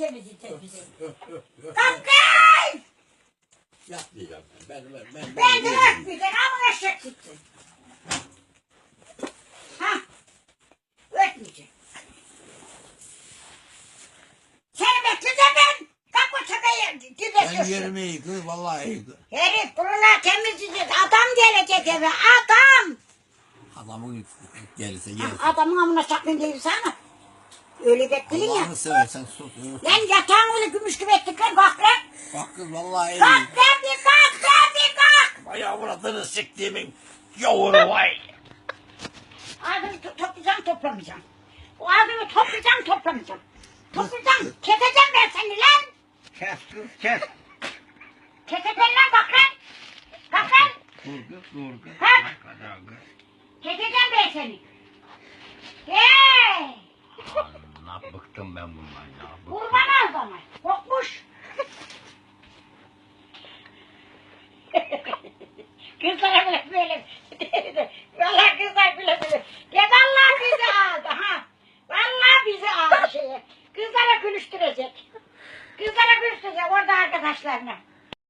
mi temizleyeceğiz bizi? Kalk kız! Yapmayacağım ben. Ben, ben, Ben de yerim. ötmeyeceksin ama eşek gittin. Ha? Ötmeyeceksin. Seni bekleyeceğim ben. Kalk o çakayı Ben dibeşiyorsun. yerimi kız vallahi kız. Herif buralar temizleyeceğiz. Adam gelecek eve. Adam. Adamın gelirse gelsin. Adamın amına sakın gelirsene. Öyle bekledin ya. Allah'ını seversen sus. Lan yatağın öyle gümüş gibi ettikler kalk lan. Bak kız vallahi iyi. Kalk lan bir kalk lan bir kalk. Vay avradını siktiğimin yavru vay. Ağzını to- toplayacaksın toplamayacaksın. O ağzını toplayacaksın toplamayacaksın. Toplayacaksın. Keseceğim ben seni lan. Kes kız kes. Keseceğim lan kalk lan. Kalk lan. Dur kız dur kız. Kız. Keseceğim ben seni. Bıktım ben bundan ya. bıktım. Vurmana o zaman. Kokmuş. Kızlara bile böyle. Vallahi kızlar bile böyle. Ya vallahi bizi aldı ha. Vallahi bizi aldı şeye. Kızlara gülüştürecek. Kızlara gülüştürecek orada arkadaşlarına.